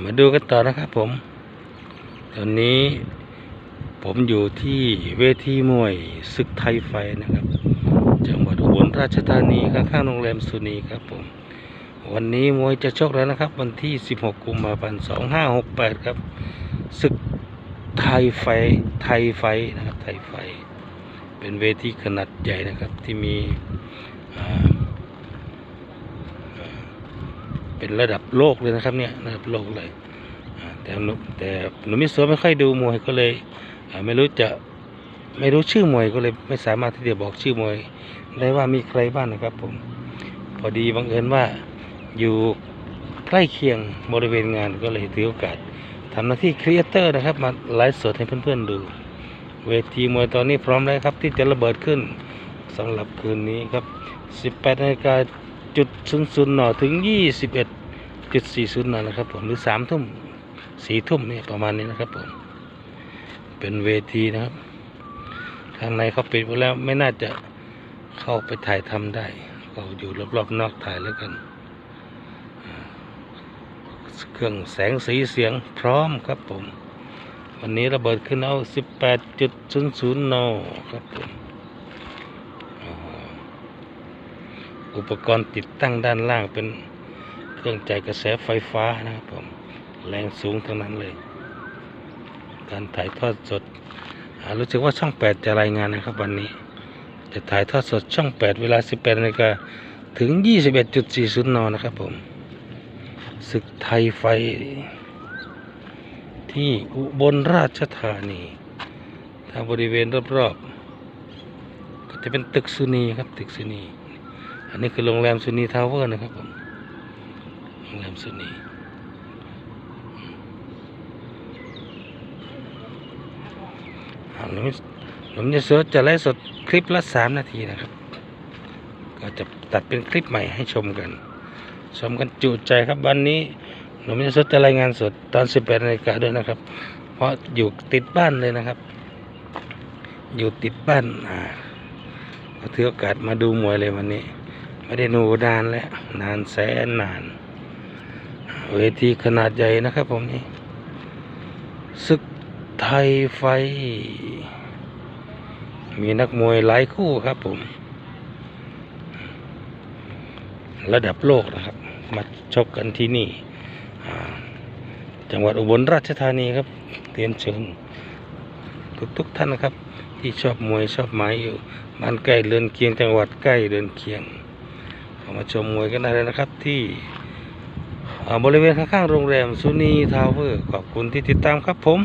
มาดูกันต่อนะครับผม ตอนนี้ผมอยู่ที่เวทีมวยศึกไทยไฟนะครับ จังหวัดอุบลราชธานีข้างๆโรงแรมสุนีครับผม วันนี้มวยจะชกแล้วนะครับ วันที่ 16 กุมภาพันธ์ 2568 ครับศึกไทยไฟไทยไฟนะครับไทยไฟ เป็นเวทีขนาดใหญ่นะครับที่มีอ่าอ่า เป็นระดับโลกเลยนะครับเนี่ยระดับโลกเลยแต่หนูแต่หนูมิโซะไม่ค่อยดูมวยก็เลยไม่รู้จะไม่รู้ชื่อมวยก็เลยไม่สามารถที่จะบอกชื่อมวยได้ว่ามีใครบ้างนะครับผมพอดีบังเอิญว่าอยู่ใกล้เคียงบริเวณงานก็เลยถือโอกาสทำหน้าที่ครีเอเตอร์นะครับมาไลฟ์สดให้เพื่อนๆดู เวทีมวยตอนนี้พร้อมแล้วครับที่จะระเบิดขึ้นสำหรับคืนนี้ครับ 18นาฬิกา จุดศูนย์ศูนย์หน่อถึง21จุดสี่ศูนย์หน่อนะครับผมหรือ3ทุ่ม4ทุ่มเนี่ยประมาณนี้นะครับผมเป็นเวทีนะครับข้างในเขาปิดไว้แล้วไม่น่าจะเข้าไปถ่ายทำได้ ก็อยู่รอบๆนอกถ่ายแล้วกัน เครื่องแสงสีเสียงพร้อมครับผม วันนี้ระเบิดขึ้นเอา 18.00นครับผมอ๋อ อุปกรณ์ติดตั้งด้านล่างเป็นเครื่องจ่ายกระแสไฟฟ้านะครับผมแรงสูงทั้งนั้นเลย การถ่ายทอดสดรู้สึกว่าช่อง 8 จะรายงานนะครับวันนี้ จะถ่ายทอดสดช่อง 8 เวลา 18นาฬิกาถึง 21.40 นนะครับผมศึกไทยไฟ ที่อุบลราชธานีทางบริเวณรอบๆก็จะเป็นตึกสุนีครับตึกสุนี อันนี้คือโรงแรมสุนีทาวเวอร์นะครับผมโรงแรมสุนีผมผมจะสดจะไลฟ์สดคลิปละสามนาทีนะครับ ก็จะตัดเป็นคลิปใหม่ให้ชมกัน ชมกันจุใจครับวันนี้ผมจะสดจะรายงานสดตอน18นาฬิกาด้วยนะครับ เพราะอยู่ติดบ้านเลยนะครับ อยู่ติดบ้านอ่าก็ถือโอกาสมาดูมวยเลยวันนี้ ไม่ได้ดูนานแล้วนานแสนนาน เวทีขนาดใหญ่นะครับผมนี่ศึกไทยไฟ มีนักมวยหลายคู่ครับผม ระดับโลกนะครับ มาชกกันที่นี่ จังหวัดอุบลราชธานีครับเรียนเชิญทุกทุกท่านนะครับ ที่ชอบมวยชอบไม้อยู่บ้านใกล้เรือนเคียงจังหวัดใกล้เรือนเคียง มาชมมวยกันได้เลยนะครับที่บริเวณข้างๆโรงแรมซูนีทาวเวอร์ขอบคุณที่ติดตามครับผม